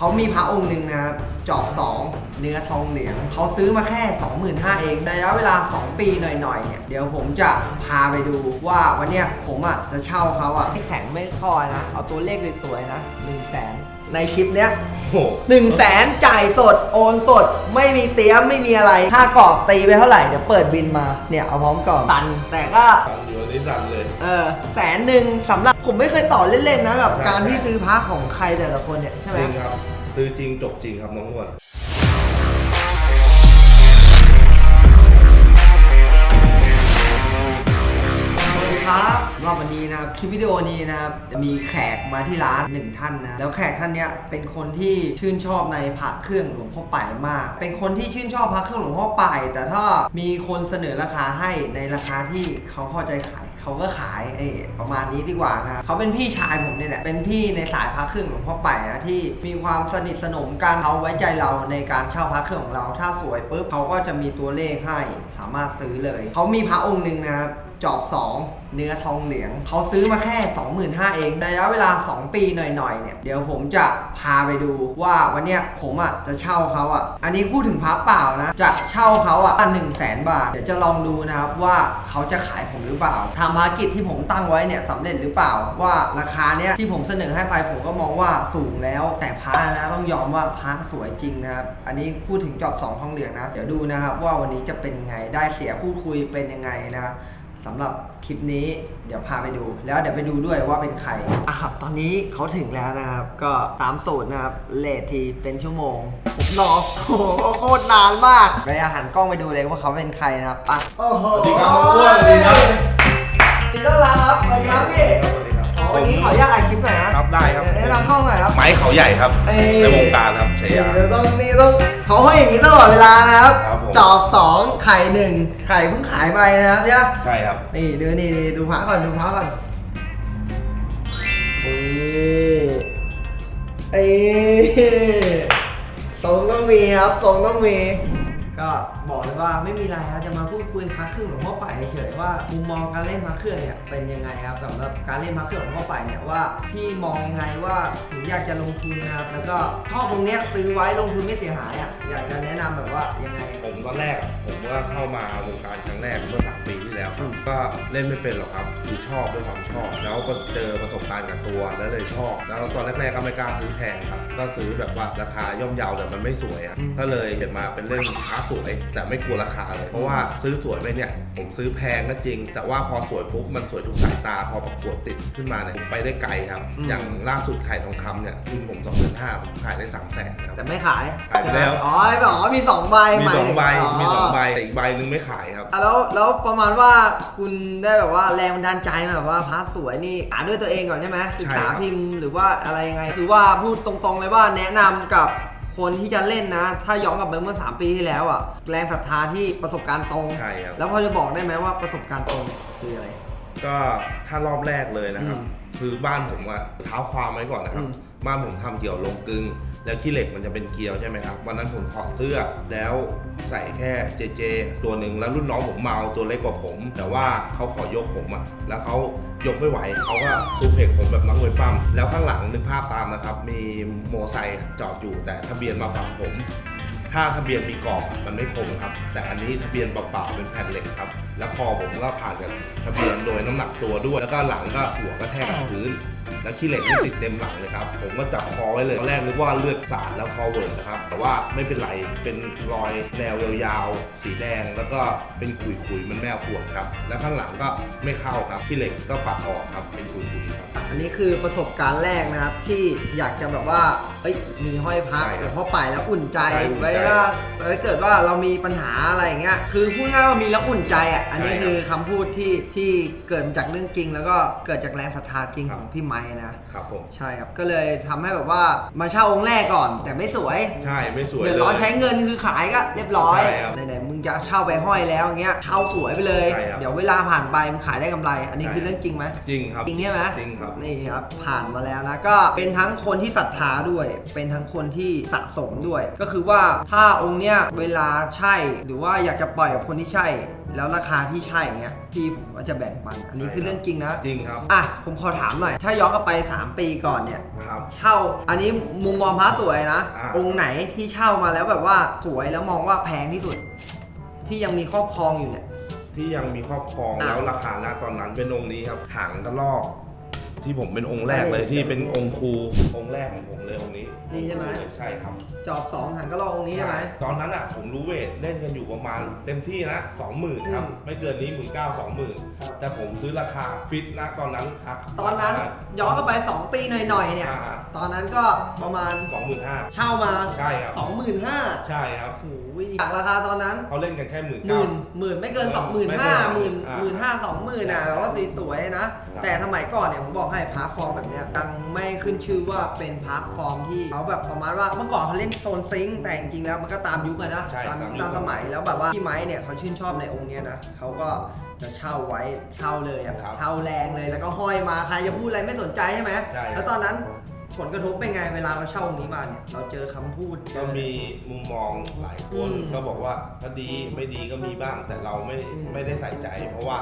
เขามีพระองค์หนึ่งนะครับ จอบสองเนื้อทองเหลืองเขาซื้อมาแค่ 25,000เองระยะเวลา 2 ปีหน่อยๆเนี่ยเดี๋ยวผมจะพาไปดูว่าวันเนี้ยผมอะจะเช่าเขาอะไม่แข็งไม่คอยนะ เอาตัวเลขสวยๆนะ1 0 0 0 0แสนในคลิปเนี้ย โอ้โห1 0 0 0 0แสนจ่ายสดโอนสดไม่มีเตี้ยมไม่มีอะไร ถ้ากรอบตีไปเท่าไหร่ เดี๋ยวเปิดบินมาเนี่ยเอาพร้อมก่อนตัน แต่ก็สั่งอยู่อั นนี้สั่งเลย เออแสนหนึ่งสำหรับผมไม่เคยต่อเล่นๆนะกับใช่การที่ซื้อพระของใครแต่ละคนเนี่ยใช่ไหม จริงครับ ซื้อจริงจบจริงครับน้องนวล ครับรอบวันนี้นะครับคลิปวิดีโอนี้นะครับจะมีแขกมาที่ร้านหนึ่งท่านนะแล้วแขกท่านเนี้ยเป็นคนที่ชื่นชอบในพระเครื่องหลวงพ่อป่ายมาก เป็นคนที่ชื่นชอบพระเครื่องหลวงพ่อป่ายแต่ถ้ามีคนเสนอราคาให้ในราคาที่เขาพอใจขายเขาก็ขายเอ้ประมาณนี้ดีกว่านะครับเขาเป็นพี่ชายผมเนี่ยแหละเป็นพี่ในสายพระเครื่องหลวงพ่อป่ายนะที่มีความสนิทสนมกันเขาไว้ใจเราในการเช่าพระเครื่องของเรา ถ้าสวยปุ๊บเขาก็จะมีตัวเลขให้สามารถซื้อเลยเขามีพระองค์หนึ่งนะครับ จอบ 2 เนื้อทองเหลืองเขาซื้อมาแค่ 25,000เองระยะเวลา 2 ปีหน่อยๆเนี่ยเดี๋ยวผมจะพาไปดูว่าวันเนี้ยผมอะจะเช่าเขาอะ อันนี้พูดถึงพระเปล่านะ จะเช่าเขาอะ1 0 0 0 0แสนบาท เดี๋ยวจะลองดูนะครับว่าเขาจะขายผมหรือเปล่าทำภารกิจที่ผมตั้งไว้เนี่ยสำเร็จหรือเปล่าว่าราคาเนี้ยที่ผมเสนอให้ไปผมก็มองว่าสูงแล้ว แต่พระนะต้องยอมว่าพระสวยจริงนะครับอันนี้พูดถึงจอบสองทองเหลืองนะ เดี๋ยวดูนะครับว่าวันนี้จะเป็นไงได้เสียพูดคุยเป็นยังไงนะ สำหรับคลิปนี้เดี๋ยวพาไปดู แล้วเดี๋ยวไปดูด้วยว่าเป็นใครอะครับตอนนี้เขาถึงแล้วนะครับ ก็ตามสูตรนะครับเลททีเป็นชั่วโมงผมรอโอ้โหโคตรนานมากไปอาหารกล้องไปดูเลยว่าเขาเป็นใครนะครับอะโอ้โหสวัสดีครับน้องอ้วนสวัสดีครับสวัสดีต้อนรับครับสวัสดีครับพี่สวัสดีครับอ๋อวันนี้ขออนุญาตอัดคลิปหน่อยนะครับได้ครับ แนะนำห้องหน่อยครับ ไม้เขาใหญ่ครับ เอ้ย ในวงการครับชายาเดี๋ยวต้องนี่ต้องเขาให้อย่างนี้ตลอดเวลานะครับครับ ผมจอบสองไข่หนึ่งไข่เพิ่งขายไปนะครับเนี่ยใช่ครับ นี่ดูนี่นี่ดูพระก่อนดูพระก่อนโอ้เอ้ทรงต้องมีครับทรงต้องมี ก็บอกเลยว่าไม่มีอะไรครับจะมาพูดคุยพักเครื่องหลวงพ่อไปายเฉยๆว่ามุมมองการเล่นพักเครื่องเนี่ยเป็นยังไงครับสำหรับการเล่นพักเครื่องหลวงพ่อไปายเนี่ยว่าพี่มองยังไงว่าถึงอยากจะลงทุนนะครับแล้วก็ชอบตรงเนี้ยซื้อไว้ลงทุนไม่เสียหายอะอยากจะแนะนำแบบว่ายังไง ผมตอนแรกอะผมก็เข้ามาวงการครั้งแรกเมื่อสามปีที่ แล้วครับอืมก็เล่นไม่เป็นหรอกครับคือชอบด้วยความชอบ แล้วก็เจอประสบการณ์กับตัวแล้วเลยชอบ แล้วตอนแรกๆก็ไม่กล้าซื้อแพงครับ ก็ซื้อแบบว่าราคาย่อมเยาแต่มันไม่สวยอะก็เลยเห็นมาเป็นเรื่องค้าสวย แต่ไม่กลัวราคาเลยเพราะว่าซื้อสวยไปเนี่ย ผมซื้อแพงก็จริง แต่ว่าพอสวยปุ๊บมันสวยทุกสายตาพอประกวดติดขึ้นมาเนี่ยผมไปได้ไกลครับอืมอย่างล่าสุดไข่ทองคำเนี่ยทุนผมสองพันห้าผมขายได้สามแสนครับ แต่ไม่ขายขายไปแล้ว อ๋อบอกว่ามีสองใบมีหายสองใบถึมีสองใบแต่อีกใบหนึงไม่ขายครับ อะแล้วแล้วประมาณว่าคุณได้แบบว่าแรงบันดาลใจมาแบบว่าพระสวยนี่หาด้วยตัวเองก่อนใช่ไหมศึกษาใช่ครับพิมพ์หรือว่าอะไรยังไงคือว่าพูดตรงๆเลยว่าแนะนำกับคนที่จะเล่นนะ ถ้าย้อนกลับไปเมื่อ 3 ปีที่แล้วอะแรงศรัทธาที่ประสบการณ์ตรง ใช่ครับ แล้วพอจะบอกได้ไหมว่าประสบการณ์ตรงคืออะไร ก็ถ้ารอบแรกเลยนะครับ อืมคือบ้านผมอะเท้าความไว้ก่อนนะครับ อืม บ้านผมทำเกี่ยวลงกึง แล้วขี้เหล็กมันจะเป็นเกลียวใช่ไหมครับวันนั้นผมถอดเสื้อแล้วใส่แค่เจเจ ตัวหนึ่งแล้วรุ่นน้องผมเมาตัวเล็กกว่าผม แต่ว่าเขาขอยกผมอะแล้วเขายกไม่ไหวเขาก็ซูเพกผมแบบนักมวยปั้มแล้วข้างหลังนึกภาพตามนะครับ มีโมไซค์จอดอยู่แต่ทะเบียนมาฝั่งผม ถ้าทะเบียนมีกรอบมันไม่คมครับ แต่อันนี้ทะเบียนเปล่าๆเป็นแผ่นเหล็กครับ แล้วคอผมก็ผ่านกับทะเบียนโดยน้ำหนักตัวด้วย แล้วก็หลังก็หัวก็แทกกับพื้น แล้วขี้เหล็กนี่ติดเต็มหลังเลยครับ ผมก็จับคอไว้เลยตอนแรกนึกว่าเลือดสาดแล้วคอเวิร์ดนะครับ แต่ว่าไม่เป็นไรเป็นรอยแนวยาวๆ สีแดง แล้วก็เป็นขุยๆมันแมวขวดครับ แล้วข้างหลังก็ไม่เข้าครับขี้เหล็กก็ปัดออกครับเป็นขุยๆครับ อันนี้คือประสบการณ์แรกนะครับที่อยากจะแบบว่าเอ้ยมีห้อยพักใช่ครับหลวงพ่อไปแล้วอุ่นใจใช่อุ่นใจไว้ว่าถ้าเกิดว่าเรามีปัญหาอะไรอย่างเงี้ยคือพูดง่ายว่ามีแล้วอุ่นใจอะอันนี้ใช่ครับคือคำพูดที่ที่เกิดมาจากเรื่องจริง แล้วก็เกิดจากแรงศรัทธาจริงครัขบองพี่ไม้นะครับผม ใช่ครับก็เลยทำให้แบบว่ามาเช่าองค์แรกก่อน แต่ไม่สวยใช่ไม่สวยเดือดร้อนลย ใช้เงินคือขายก็เรียบร้อยใช่ครับไหนๆมึงจะเช่าไปห้อยแล้วอย่างเงี้ยเช่าสวยไปเลย ใช่ครับเดี๋ยวเวลาผ่านไปมึงขายได้กำไร อันนี้คือใช่เรื่องจริงไหมจริงครับจริงใช่ไหมจริงครับ นี่ครับผ่านมาแล้วนะก็เป็นทั้งคนที่ศรัทธาด้วย เป็นทั้งคนที่สะสมด้วย ก็คือว่าถ้าองค์เนี้ยเวลาใช่หรือว่าอยากจะปล่อยกับคนที่ใช่ แล้วราคาที่ใช่เงี้ยพี่ผมก็จะแบ่งปัน อันนี้คือเรื่องจริงนะจริงครับ อะผมขอถามหน่อย ถ้าย้อนกลับไป 3 ปีก่อนเนี่ยครับ เช่าอันนี้มุมมองพระสวยนะ อ่าองค์ไหนที่เช่ามาแล้วแบบว่าสวยแล้วมองว่าแพงที่สุด ที่ยังมีครอบครองอยู่เนี่ย ที่ยังมีครอบครองอะ แล้วราคาณตอนนั้นเป็นองค์นี้ครับหางกระลอก ที่ผมเป็นองค์แรกเลยอันนี้ที่เป็นองค์ครูองค์แรกของผมเลยองค์นี้นี่ใช่ไหม ใช่ครับ จอบสองหางกระรอกองค์นี้ใช่ไหม ตอนนั้นอะผมรู้เวทเล่นกันอยู่ประมาณเต็มที่นะสองหมื่นครับ อืมไม่เกินนี้หมื่นเก้าสองหมื่นครับ แต่ผมซื้อราคาฟิตนะตอนนั้นครับตอนนั้นย้อนกลับไป 2 ปีหน่อยๆเนี่ยอ่าตอนนั้นก็ประมาณสองหมื่นห้า เช่ามา ใช่ครับ 25,000ใช่ครับโอ้ยจากราคาตอนนั้นเขาเล่นกันแค่หมื่นหเก้า มื่นหมื่นไม่เกินสองหมื่นไม่ห้าเกินหมื่นอ่า หมื่นห้าสองหมื่นอะใช่แบบว่าสวยๆนะ ครับ แต่สมัยก่อนเนี่ยผมบอกให้พาร์ทฟอร์มแบบเนี้ยยังไม่ขึ้นชื่อว่าเป็นพาร์ทฟอร์มที่เขาแบบประมาณว่าเมื่อก่อนเขาเล่นโซนซิงค์แต่จริงๆแล้วมันก็ตามยุคอะนะใช่ตามตามยุคตามสมัยแล้วแบบว่าพี่ไม้เนี่ยเขาชื่นชอบในองค์เนี้ยนะเขาก็จะเช่าไว้เช่าเลยอะครับเช่าแรงเลยแล้วก็ห้อยมาใครจะพูดอะไรไม่สนใจใช่ไหมใช่ครับแล้วตอนนั้น ผลกระทบเป็นไงเวลาเราเช่าองค์นี้มาเนี่ย เราเจอคำพูดเจก็อ มีมุมมองหลายคน อืมก็บอกว่าก็ดีไม่ดีก็มีบ้าง แต่เราไม่อืม ไม่ได้ใส่ใจ เพราะว่า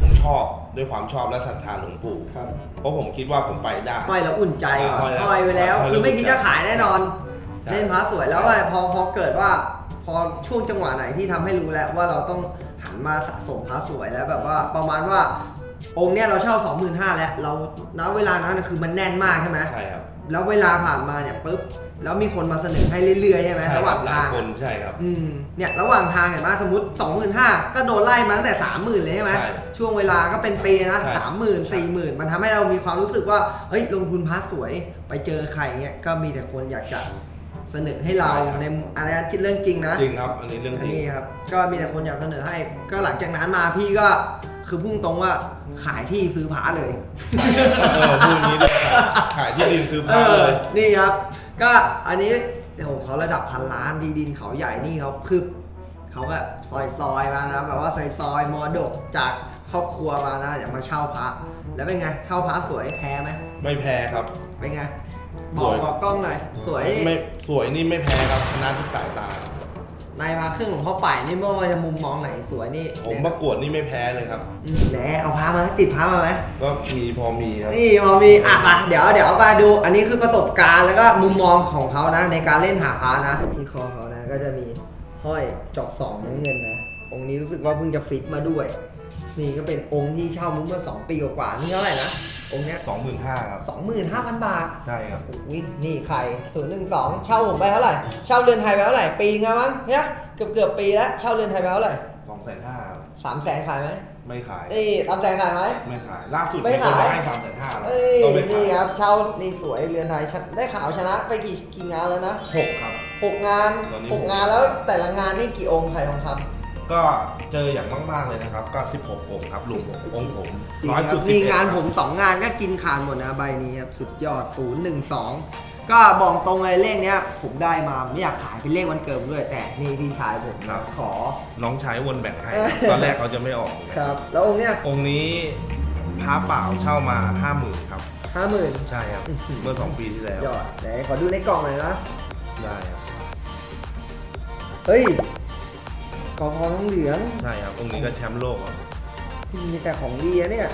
ผมชอบด้วยความชอบและศรัทธาหลวงปู่ครับเพราะผมคิดว่าผมไปได้ห้อยแล้วอุ่นใจก่อนห้อยแล้วห้อยไว้แล้วห้อยแล้วคือไม่คิดจะขายแน่นอน ใช่ เล่นพระสวยแล้วว่าพอพอเกิดว่า พอช่วงจังหวะไหนที่ทำให้รู้แล้วว่าเราต้องหันมาสะสมพระสวยแล้วแบบว่าประมาณว่าองค์เนี้ยเราเช่า 25,000แล้วเราณเวลานั้นคือมันแน่นมากใช่ไหม ใช่ครับ แล้วเวลาผ่านมาเนี่ยปุ๊บแล้วมีคนมาเสนอให้เรื่อยๆใช่ไหมใช่คระหว่างหลายทางคนใช่ครับ อืมเนี่ยระหว่างทางเห็นไหมสมมติ 25,000ก็โดนไล่มาตั้งแต่ 30,000 เลยใช่ไหมใช่ช่วงเวลาก็เป็นปีนะใช่สามหมื่นสี่หมื่นมันทำให้เรามีความรู้สึกว่าเฮ้ยลงทุนพาร์ทสวยไปเจอใครเงี้ยก็มีแต่คนอยากจะเสนอให้เราในอันนี้คิดเรื่องจริงนะจริงครับ อันนี้เรื่องอัจนริง นี้ครับก็มีแต่คนอยากเสนอให้ก็หลังจากนั้นมาพี่ก็ คือพุ่งตรงว่าขายที่ซื้อผาเลย เออพูดอย่างนี้ด้วยขายที่ดินซื้อเอผ้าเลอยนี่ครับ ก็อันนี้โอ้โหเขาระดับพันล้านที่ดินเขาใหญ่นี่เขาคือเขาก็ซอยซอยๆมานะแบบว่าซอยซอยๆมอดกจากครอบครัวมานะเดี๋ยวมาเช่าพระ แล้วเป็นไง เช่าพระสวยแพ้ไหมไม่แพ้ครับ เป็นไงบสอวกย บอกกล้องหน่อย สวย ไม่สวยนี่ไม่แพ้ครับชนะทุกสายตา ในพระเครื่องของพ่อป่ายนี่ไม่ว่าจะมุมมองไหนสวยนี่ผมประกวดนี่ไม่แพ้เลยครับ อืมแหนเอาพระมาติดพระมาไหมก็มีพอมีครับ นี่พอมีอะมาเดี๋ยวเดี๋ยวมาดู อันนี้คือประสบการณ์แล้วก็มุมมองของเขานะ ในการเล่นหาพานะ ที่คอเขานะ ก็จะมีห้อยจอบสองน้ำเงินนะองค์นี้รู้สึกว่าเพิ่งจะฟิตมาด้วย นี่ก็เป็นองค์ที่เช่ามุ้งเมื่อ2ปีกว่าๆนี่เท่าไหร่นะ องค์เนี้ยสองหมื่นห้าครับ25,000บาทใช่ครับ อุ้ยนี่ใครศูนย์หนึ่งสองเช่าผมไปเท่าไหร่ เช่าเรือนไทยไปเท่าไหร่ ปีนึงแล้วมั้งเนี่ยเกือบเกือบปีแล้ว เช่าเรือนไทยไปเท่าไหร่สองแสนห้าสามแสนขายไหมไม่ขาย นี่สามแสนขายไหม ไม่ขาย ล่าสุดไม่ขายคนให้สามแสนห้าเอ้ยก็ไม่ขานี่ยครับ เช่านี่สวยเรือนไทยชนะได้ข่าวชนะไปกี่กี่งานแล้วนะหกครับหกงานตอนนี้หกงานแล้วแต่ละงานนี่กี่องค์ไข่ทองคำ ก็เจออย่างมากๆเลยนะครับ ก็ 16 องค์ครับลุงองค์ผมจริงร้อยครัสุบดนี่11งานครับผมสองงานก็กินขาดหมดนะใบนี้ครับสุดยอด 012 ก็บอกตรงเลยเลขเนี้ย ผมได้มาไม่อยากขายเป็นเลขวันเกิดผมด้วย แต่นี่พี่ชายผมครับขอ น้องชายวนแบ่งให้เออตอนแรกเขาจะไม่ออกเลยครับ แล้วองค์เนี้ยองค์นี้พระเปล่าเช่ามา 50,000ครับห้าหมื่นใช่ครับอื้อหือเมื่อ 2 ปีที่แล้วยอดไหนขอดูในกล่องหน่อยนะได้ครับ เฮ้ย กอพอทองเหลืองใช่ครับองค์นี้ก็แชมป์โลกครับมีแต่ของดีอะเนี่ย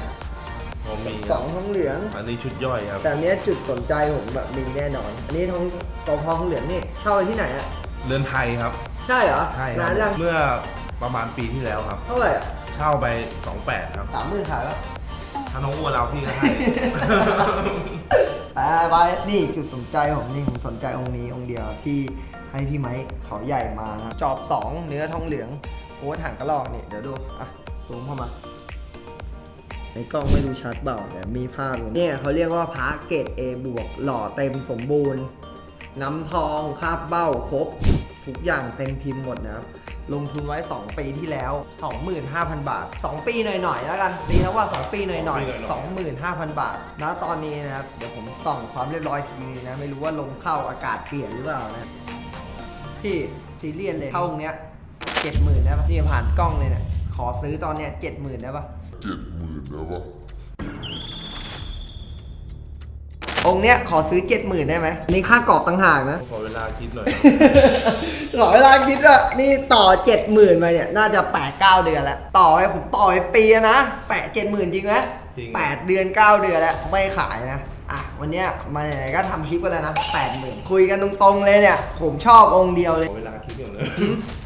ผมมีสองทองเหลือง อันนี้ชุดย่อยครับ แต่อันเนี้ยจุดสนใจผมแบบมีแน่นอน อันนี้ทองกอพอทองเหลืองนี่เช่าไปที่ไหนอะเรือนไทยครับใช่เหรอใช่ครันานยังเมื่อประมาณปีที่แล้วครับ เท่าไหร่อะเช่าไป 28 ครับ สามหมื่นขายแล้ว ถ้าน้องอ้วนเราพี่ก็ให้ อ่าไปนี่จุดสนใจผมนี่ผมสนใจองค์นี้องค์เดียวที่ ให้พี่ไม้เขาใหญ่มานะจอบสองเนื้อทองเหลืองโค้ดหางกระรอกนี่เดี๋ยวดู อะ ซูมเข้ามา ในกล้องไม่ดูชัดเปล่าแต่มีภาพอยู่เนี่ยเขาเรียกว่าพระเกรด A บวกหล่อเต็มสมบูรณ์ น้ำทองคาบเบ้าครบ ทุกอย่างเต็มพิมพ์หมดนะครับลงทุนไว้ 2 ปีที่แล้ว 25,000 บาท 2 ปีหน่อยๆ แล้วกันตีนะว่า 2 ปีหน่อยสองปีหน่อยๆ25,000 บาทนะตอนนี้นะครับ เดี๋ยวผมส่องความเรียบร้อยทีนึงนะไม่รู้ว่าลมเข้าอากาศเปลี่ยนหรือเปล่านะ พี่ซีเรียสเลยเท่าเนี้ยเจ็ดหมื่นได้ปะนี่ผ่านกล้องเลยเนี่ยขอซื้อตอนเนี้ยเจ็ดหมื่นได้ปะเจ็ดหมื่นแล้ววะองค์เนี้ยขอซื้อเจ็ดหมื่นได้ไหมนี่ค่ากรอบต่างหากนะ ขอเวลาคิดหน่อย ขอเวลาคิดว่านี่ต่อเจ็ดหมื่นไปเนี่ยน่าจะแปดเก้าเดือนแล้วต่อไปผมต่อไปปีอะนะแปดเจ็ดหมื่นจริงไหมจริง แปดเดือนเก้าเดือนแล้วไม่ขายนะอะ วันเนี้ยมาไหนๆก็ทำคลิปกันแล้วนะแปดหมื่นคุยกันตรงๆเลยเนี่ย ผมชอบองค์เดียวเลยขอเวลาคิดก่อนนะ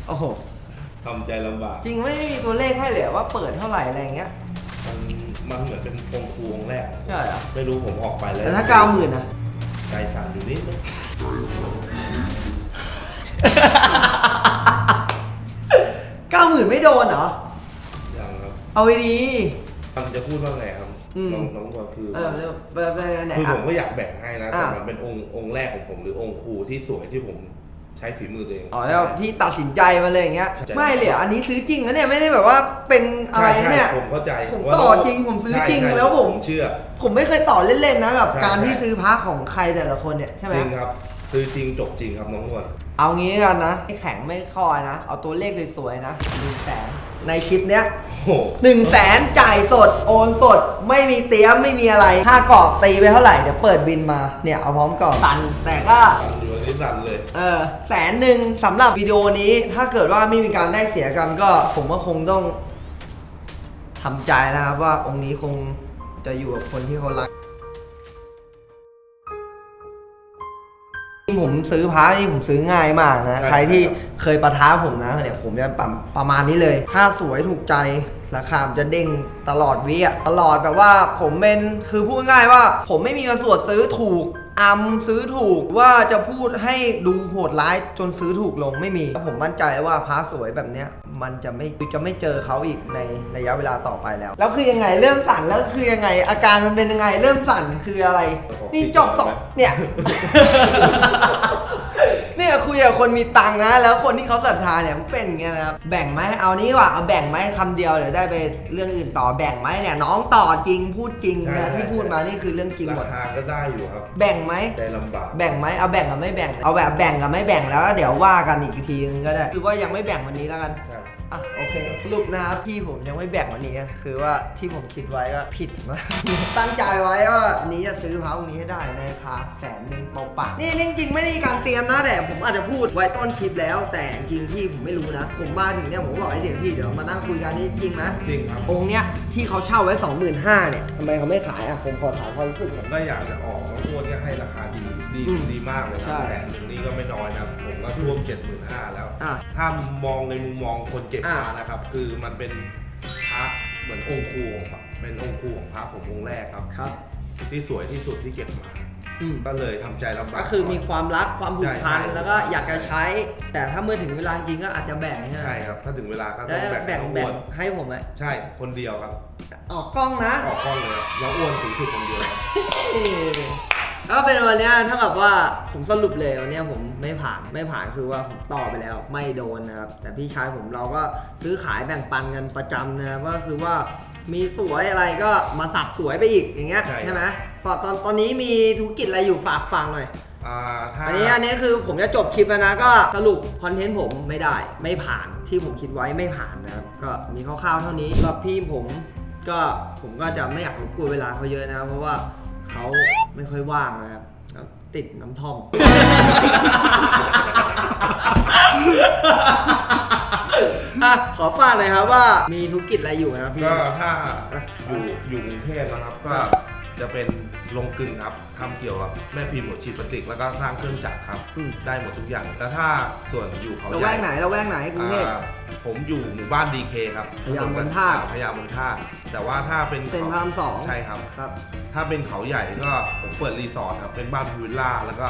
โอ้โหทำใจลำบากจริงไม่มีตัวเลขให้เลยว่าเปิดเท่าไหร่อะไรอย่างเงี้ย มันมันเหมือนเป็นองค์ครูองค์แรก ใช่เหรอไม่รู้ผมออกไปแล้วแต่ถ้าเก้าหมื่นนะใจสั่นอยู่นิดนึงเก้าหมื่นไม่โดนเหรอ ยังครับ เอาไปดีมันจะพูดว่าไงครับ อืม น้องน้องก็คือเออเดี๋ยวไปไปไปไหนคือผอะ มก็อยากแบ่งให้นะแต่อะ มันเป็นองค์องค์แรกของผมหรือองค์ครูที่สวยที่ผมใช้ฝีมือตัวเอง อ๋อแล้วที่ตัดสินใจมาเลยอย่างเงี้ย ใช่ ไม่เลยอะอันนี้ซื้อจริงนะเนี่ยไม่ได้แบบว่าเป็นอะไรใช่เนี่ยผมเข้าใจผมว่าต่อน้จริงผมซื้อใช่จริงใช่แล้วผม เชื่อ ผมไม่เคยต่อเล่นๆนะกับใช่การที่ใช่ ซื้อพระของใครแต่ละคนเนี่ยใช่ไหมจริงครับ ซื้อจริงจบจริงครับน้องนวลเอางี้กันนะไม่แข็งไม่คอยนะ เอาตัวเลขสวยๆนะหนึ่งแสน ในคลิปเนี้ยโอ้โหหนึ่งแสนจ่ายสดโอนสด ไม่มีเตี้ยมไม่มีอะไรค่ากรอบตีไปเท่าไหร่เดี๋ยวเปิดบินมาเนี่ยเอาพร้อมก่อนตันแต่ก็สั่นอยู่อันนี้สั่นเลยเออแสนหนึ่งสำหรับวิดีโอนี้ถ้าเกิดว่าไม่มีการได้เสียกันก็ ผมก็คงต้องทำใจแล้วครับว่าองค์นี้คงจะอยู่กับคนที่เขารัก ผมซื้อพระนี่ผมซื้อง่ายมากนะใช่ใครที่ครับเคยประท้าผมนะเนี่ยผมจะประประมาณนี้เลย ถ้าสวยถูกใจราคามันจะเด้งตลอดวิอะตลอดแบบว่าผมเป็นคือพูดง่ายว่า ผมไม่มีมาสวดซื้อถูกอัมซื้อถูกว่าจะพูดให้ดูโหดร้ายจนซื้อถูกลงไม่มีผมมั่นใจว่าพระสวยแบบเนี้ย มันจะไม่จะไม่เจอเขาอีกในระยะเวลาต่อไปแล้ว แล้วคือยังไงเริ่มสั่นแล้วคือยังไง อาการมันเป็นยังไงเริ่มสั่นคืออะไร นี่จบสองเนี่ย เนี่ยคุยกับคนมีตังค์นะ แล้วคนที่เขาศรัทธาเนี่ยมันเป็นอย่างเงี้ยนะครับแบ่งไหมเอานี้ดีกว่าเอาแบ่งไหมคำเดียวเดี๋ยวได้ไปเรื่องอื่นต่อแบ่งไหมเนี่ยน้องต่อจริงพูดจริงใช่นะใช่ที่พูดมานี่คือเรื่องจริงหมราด คาก็ได้อยู่ครับ แบ่งไหมใจลำบาก แบ่งไหมเอาแบ่งกับไม่แบ่ง เอาแบบแบ่งกับไม่แบ่งแล้วเดี๋ยวว่ากันอีกทีนึงก็ได้ คือว่ายังไม่แบ่งวันนี้แล้วกันใช่ อะโอเคสรุปนะครับพี่ผมยังไม่แบ่งวันนี้นะคือว่าที่ผมคิดไว้ก็ผิดนะ ตั้งใจไว้ว่านี้จะซื้อพระองค์นี้ให้ได้ในราคาแสนหนึ่งเปล่าปากนี่เรื่องจริงไม่ได้มีการเตรียมนะแต่ผมอาจจะพูดไว้ต้นคลิปแล้ว แต่จริงพี่ผมไม่รู้นะ ผมมาถึงเนี่ยผมบอกไอ้เดี๋ยวพี่เดี๋ยวมานั่งคุยกันนี่จริงนะจริงครับองค์เนี้ยที่เขาเช่าไว้ 25,000เนี่ยทำไมเขาไม่ขายอะผมขอถามความรู้สึกหผน่อยมก็อยากจะออกน้องอ้วนเนี่ยให้ราคาดีดีอืมดีมากเลยคใช่รับแสนหนึ่งนี่ก็ไม่น้อยนะผมก็ร่วมเจ็ดหมื่นห้าแล้วอะถ้ามองในมุมมองคนเก็บอะมานะครับ คือมันเป็นพระเหมือนองค์ครูของพระเป็นองค์ครูของพระผมองค์แรกครับ ครับ ที่สวยที่สุดที่เก็บมา อืมก็เลยทำใจลำบาก ก็คือมีความรักความผูกพันใช่ใช่ แล้วก็อยากจะใช้ แต่ถ้าเมื่อถึงเวลาจริงก็อาจจะแบ่งใช่ไหมใช่ครับ ถ้าถึงเวลาก็แล้ต้วองแบ่งแบ่งน้องแบ่อ้งวนให้ผมไหมใช่คนเดียวครับ ออกกล้องนะ ออกกล้องเลยครับน้องอ้วนสูงสุดคนเดียวครับ ก็เป็นวันเนี้ยเท่ากับว่าผมสรุปเลยวันเนี้ยผมไม่ผ่านไม่ผ่านคือว่าผมต่อไปแล้วไม่โดนนะครับ แต่พี่ชายผมเราก็ซื้อขายแบ่งปันกันประจำนะครับก็คือว่ามีสวยอะไรก็มาสับสวยไปอีกอย่างเงี้ยใช่ ใช่ไหมฝากตอนตอนนี้มีธุรกิจอะไรอยู่ฝากฟังหน่อย อ่าถ้า อันนี้อันนี้คือผมจะจบคลิปแล้วนะก็สรุปคอนเทนต์ผมไม่ได้ไม่ผ่านที่ผมคิดไว้ไม่ผ่านนะครับ ก็มีคร่าวๆเท่านี้สำหรับพี่ผมก็ผมก็จะไม่อยากรบกวนเวลาเขาเยอะนะ เพราะว่า เขาไม่ค่อยว่างนะครับติดน้ำท่อม อะขอฝากเลยครับว่ามีธุรกิจอะไรอยู่นะพี่ ก็ถ้าอะอยู่อยู่กรุงเทพนะครับ ก็จะเป็นลงกลึงครับ ทำเกี่ยวกับแม่พิมพ์หัวฉีดพลาสติก แล้วก็สร้างเครื่องจักรครับ อืมได้หมดทุกอย่างแต่ถ้าส่วนอยู่เขาเราใหแวญ่กไหนเราแวกไหนกรุงเทพ อ่าผมอยู่หมู่บ้านดีเคครับพญามนทาสพญามนทาสแต่ว่าถ้าเป็นเซ็นพระรามสองใช่ครับ ครับ ถ้าเป็นเขาใหญ่ก็ผมเปิดรีสอร์ทครับ เป็นบ้านพูลวิลล่าแล้วก็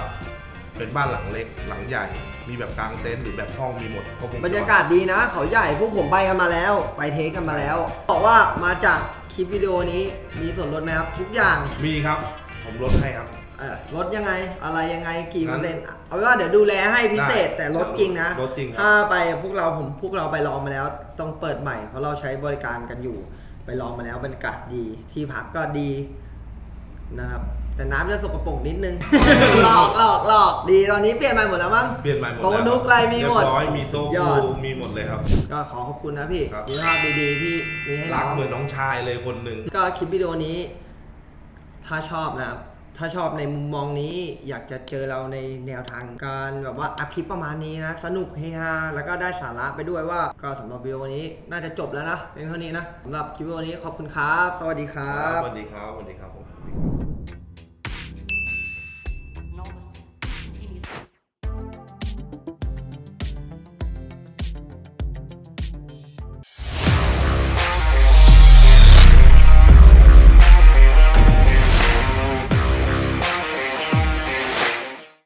เป็นบ้านหลังเล็กหลังใหญ่ มีแบบกลางเต็นท์หรือแบบห้องมีหมดครบวงจ บรรยากาศดีนะ เขาใหญ่พวกผมไปกันมาแล้ว ไปเทคกันมาแล้ว บอกว่ามาจากคลิปวิดีโอนี้มีส่วนลดไหมครับ ทุกอย่าง มีครับ ผมลดให้ครับ เออลดยังไงอะไรยังไงกี่งั้เปอนร์เซ็นต์เอาเป็นว่าเดี๋ยวดูแลให้พิเศษได้แต่ลดจริงนะลดจริงครับ ถ้าไปพวกเราผมพวกเราไปลองมาแล้ว ต้องเปิดใหม่ เพราะเราใช้บริการกันอยู่ ไปลองมาแล้วบรรยากาศดีที่พักก็ดีนะครับแต่น้ำจะสกปรกนิดนึง หลอกหลอกหลอกดีตอนนี้เปลี่ยนใหม่หมดแล้วมั้งเปลี่ยนใหม่หมดโต๊ะแล้วนุกอะไรมีหมดเรียบร้อยมีโซยอด ฟูมีหมดเลยครับ ก็ขอขอบคุณนะพี่ครับ มีภาพดีๆที่มีให้รักน้องเหมือนน้องชายเลยคนหนึ่งก็คลิปวิดีโอนี้ ถ้าชอบนะครับ ถ้าชอบในมุมมองนี้อยากจะเจอเราในแนวทางการแบบว่าอัพคลิปประมาณนี้นะ สนุกเฮฮาแล้วก็ได้สาระไปด้วยว่าก็สำหรับวิดีโอนี้น่าจะจบแล้วนะเป็นเท่านี้นะสำหรับคลิปวิดีโอนี้ขอบคุณครับ สวัสดีครับ สวัสดีครับ สวัสดีครับผม